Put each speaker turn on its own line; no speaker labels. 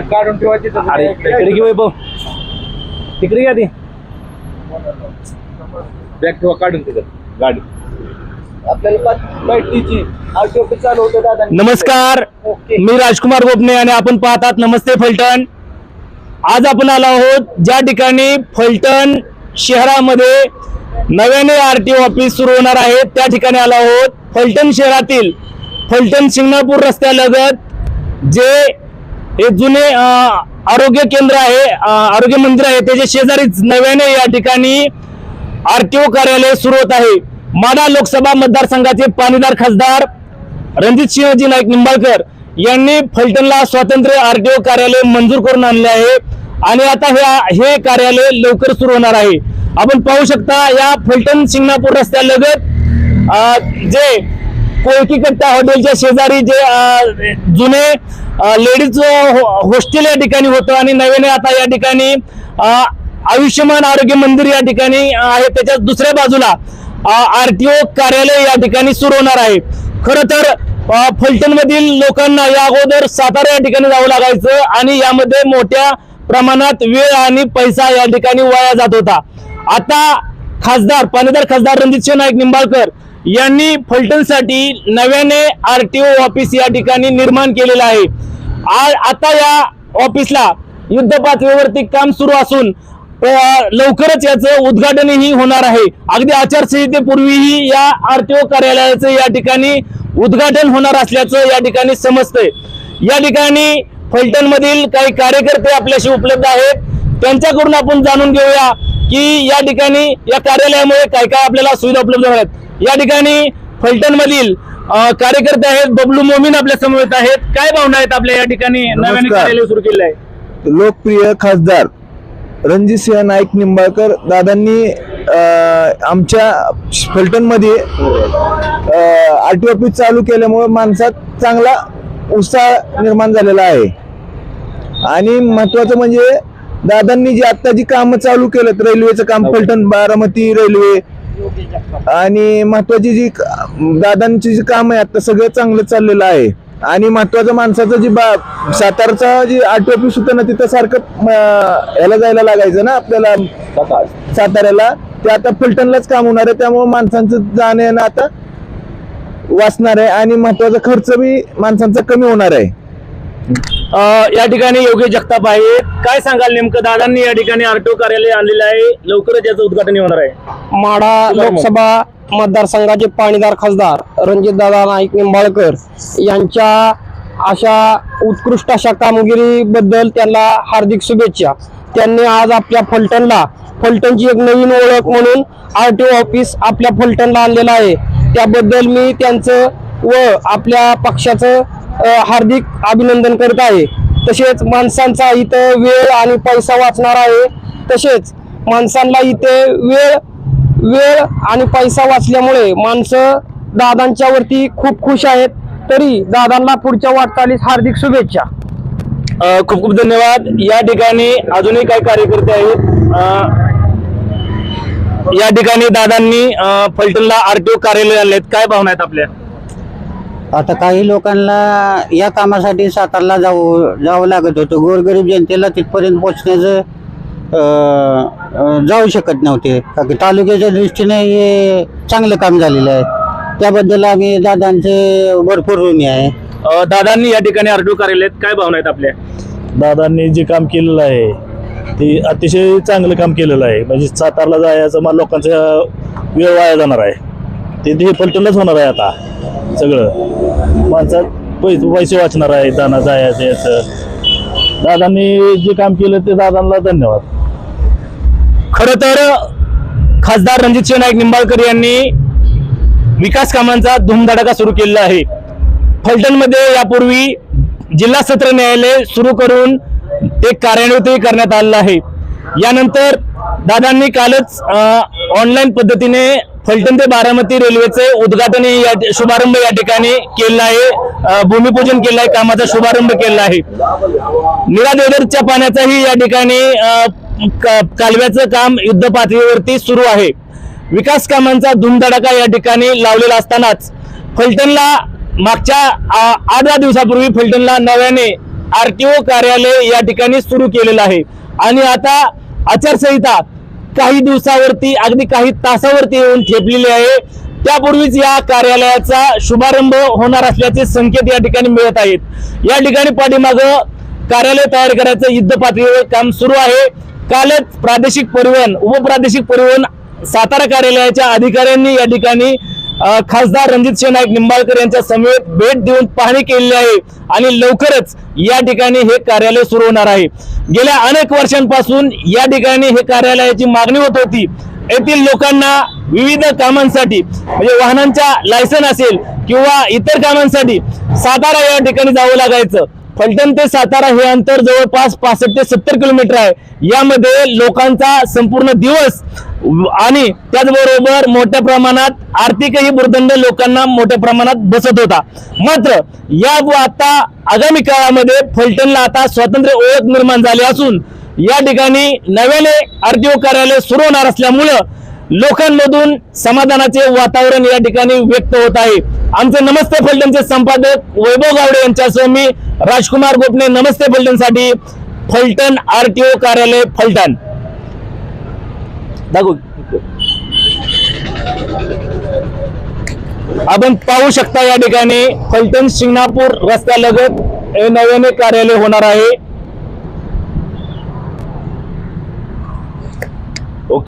काढून ठेवायची
अरे इकडे घेऊ वैभव. तिकडे घ्या ती.
बॅग ठेवा काढून तिथं गाडी.
आपल्याला बैठकीची आरटीओ चालू होतं दादा.
नमस्कार. मी राजकुमार गोपने आणि आपण पाहतात नमस्ते फलटण. आज आपण आलो आहोत ज्या ठिकाणी फलटण शहरामध्ये नव्याने आर टी ऑफिस सुरू होणार आहे. त्या ठिकाणी आलो आहोत. फलटण शहरातील फलटण शिंगणापूर रस्त्यालगत जे हे जुने आरोग्य केंद्र आहे आरोग्य मंदिर आहे. त्याच्या शेजारीच नव्याने या ठिकाणी आरटीओ कार्यालय सुरू होत आहे. माडा लोकसभा मतदारसंघाचे पाणीदार खासदार रणजित सिंहजी नाईक निंबाळकर यांनी फलटणला स्वातंत्र्य आरटीओ कार्यालय मंजूर करून आणले आहे. आणि आता हे हे कार्यालय लवकर सुरू होणार आहे. आपण पाहू शकता या फलटण सिंगणापूर रस्त्यालगत जे कोळकी कट्टा हॉटेलच्या शेजारी जे जुने लेडीज हो, हॉस्टेल या ठिकाणी होतं आणि नव्याने आता या ठिकाणी आयुष्यमान आरोग्य मंदिर या ठिकाणी आहे. त्याच्या दुसऱ्या बाजूला आरटीओ कार्यालय या ठिकाणी सुरू होणार आहे. खरं तर फलटणमधील लोकांना या अगोदर सातारा या ठिकाणी जावं लागायचं आणि यामध्ये मोठ्या प्रमाणात वेळ आणि पैसा या ठिकाणी वाया जात होता. आता खासदार पाणीदार खासदार रणजित सिंह नाईक निंबाळकर यांनी फलटणसाठी नव्याने आरटीओ ऑफिस या ठिकाणी निर्माण केलेलं आहे. आता या ऑफिसला युद्ध पातळीवरती काम सुरू असून लवकरच याचं उद्घाटनही होणार आहे. अगदी आचारसंहितेपूर्वीही या आरटीओ कार्यालयाचं या ठिकाणी उद्घाटन होणार असल्याचं या ठिकाणी समजतंय. या ठिकाणी फलटणमधील काही कार्यकर्ते आपल्याशी उपलब्ध आहेत. त्यांच्याकडून आपण जाणून घेऊया की या ठिकाणी या कार्यालयामुळे काय काय आपल्याला सुविधा उपलब्ध होतात या ठिकाणी फलटणमधील कार्यकर्ते आहेत बबलू मोमीन आपल्यासमोर आहेत. काय भावना आहेत आपल्या या ठिकाणी? नव्याने
नमस्कार.
कार्यालय सुरू केलं आहे
लोकप्रिय खासदार रणजितसिंह नाईक निंबाळकर दादांनी अं, आमच्या फलटणमध्ये आर टी ऑफिस चालू केल्यामुळे माणसात चांगला उत्साह निर्माण झालेला आहे. आणि महत्वाचं म्हणजे दादांनी जी आता जी कामं चालू केलेत रेल्वेचं काम फलटण बारामती रेल्वे आणि महत्वाची जी दादांची जी काम आहे आता सगळं चांगलं चाललेलं आहे. आणि महत्वाचं माणसाचं जी बा सातारचा जी आर टी ऑफिस होतं ना तिथं सारखं याला जायला लागायचं ना आपल्याला. साताऱ्याला. ते आता फलटणलाच काम होणार आहे त्यामुळे माणसांचं जाणं येणं आता वाचणार आहे. आणि महत्त्वाचा खर्च बी माणसांचा कमी होणार आहे.
या ठिकाणी योगेश जगताप आहेत काय सांगाल नेमकं? दादांनी या ठिकाणी आरटीओ कार्यालय आणलेलं आहे. लवकरच याचं उद्घाटन होणार आहे.
माढा लोकसभा मतदारसंघाचे पाणीदार खासदार रणजितदादा नाईक निंबाळकर यांच्या अशा उत्कृष्ट अशा कामगिरीबद्दल त्यांना हार्दिक शुभेच्छा. त्यांनी आज आपल्या फलटणला फलटणची एक नवीन ओळख म्हणून आर टी ऑफिस आपल्या फलटणला आणलेलं आहे. त्याबद्दल मी त्यांचं व आपल्या पक्षाचं हार्दिक अभिनंदन करत आहे. तसेच माणसांचा इथं वेळ आणि पैसा वाचणार आहे. तसेच माणसांना इथे वेळ वेळ आणि पैसा वाचल्यामुळे माणसं दादांच्या वरती खूप खुश आहेत. तरी दादांना पुढच्या वाटचालीस हार्दिक शुभेच्छा.
खूप खूप धन्यवाद. या ठिकाणी अजूनही काही कार्यकर्ते आहेत. या ठिकाणी दादांनी अ, फलटणला आरटीओ कार्यालय आहेत काय भावना आहेत आपल्या?
आता काही लोकांना या कामासाठी सातारला जाऊ जावं लागत होतं. गोरगरीब जनतेला तिथपर्यंत पोचण्याचं जाऊ शकत नव्हते. का की तालुक्याच्या दृष्टीने हे चांगलं काम झालेलं आहे. त्याबद्दल आम्ही दादांचे भरपूर ऋणी आहे.
अ, दादांनी या ठिकाणी आरटीओ कार्यालयात काय भावना आहेत आपल्या?
दादांनी जे काम केलेलं आहे ते अतिशय चांगलं काम केलेलं आहे. म्हणजे सातारला जायचं मला लोकांचा वेळ वाया जाणार आहे. ते ते पलटणलाच होणार आहे आता. सगळं. माणसात पैसे पैसे वाचणार आहे जाणं जायचं याचं. दादांनी जे काम केलं ते दादांना धन्यवाद.
खर तर खासदार रणजित नाईक निंबाळकर यांनी विकास कामांचा धुमधडाका सुरू केलेला आहे. फलटणमध्ये यापूर्वी जिल्हा सत्र न्यायालय सुरू करून ते कार्यान्वितही करण्यात आलेलं आहे. यानंतर दादांनी कालच ऑनलाईन पद्धतीने फलटण ते बारामती रेल्वेचे उद्घाटन या शुभारंभ या ठिकाणी केलेला आहे. भूमिपूजन केलं आहे कामाचा शुभारंभ केला आहे. निळा देवदरच्या पाण्याचाही या ठिकाणी कालव्याचं काम युद्ध पातळीवरती सुरू आहे. विकास कामांचा धुमधडाका या ठिकाणी लावलेला असतानाच फलटणला मागच्या आ, आठ दहा दिवसापूर्वी फलटणला नव्याने आरटीओ कार्यालय या ठिकाणी सुरू केलेलं आहे. आणि आता आचारसंहिता काही दिवसावरती अगदी काही तासावरती येऊन ठेपलेली आहे. त्यापूर्वीच या कार्यालयाचा शुभारंभ होणार असल्याचे संकेत या ठिकाणी मिळत आहेत. या ठिकाणी पाठीमागं कार्यालय तयार करायचं युद्ध पातळीवर काम सुरू आहे. कालच प्रादेशिक परिवहन उपप्रादेशिक परिवहन सातारा कार्यालयाच्या अधिकाऱ्यांनी या ठिकाणी खासदार रणजित सिंह नाईक निंबाळकर यांच्या समेत भेट देऊन पाहणी केलेली आहे आणि लवकरच या ठिकाणी हे कार्यालय सुरू होणार आहे. गेल्या अनेक वर्षांपासून या ठिकाणी हे कार्यालयाची मागणी होत होती. येथील लोकांना विविध कामांसाठी म्हणजे वाहनांच्या लायसन असेल किंवा इतर कामांसाठी सातारा या ठिकाणी जावं लागायचं. फलटण ते सातारा हे अंतर जवळपास पासष्ट ते सत्तर किलोमीटर आहे. यामध्ये लोकांचा संपूर्ण दिवस आणि त्याचबरोबर मोठ्या प्रमाणात आर्थिकही भूर्दंड लोकांना मोठ्या प्रमाणात बसत होता. मात्र या व आता आगामी काळामध्ये फलटणला आता स्वातंत्र्य ओळख निर्माण झाली असून या ठिकाणी नव्याने आरटीओ कार्यालय सुरू होणार असल्यामुळं लोकांमधून समाधानाचे वातावरण या ठिकाणी व्यक्त होत आहे. आमचे नमस्ते फलटणचे संपादक वैभव गावडे यांच्यासह मी राजकुमार गोपने नमस्ते फलटणसाठी फलटण आरटीओ कार्यालय फलटण. दाखवू. आपण पाहू शकता या ठिकाणी फलटण शिंगणापूर रस्त्यालगत हे नव्याने कार्यालय होणार आहे.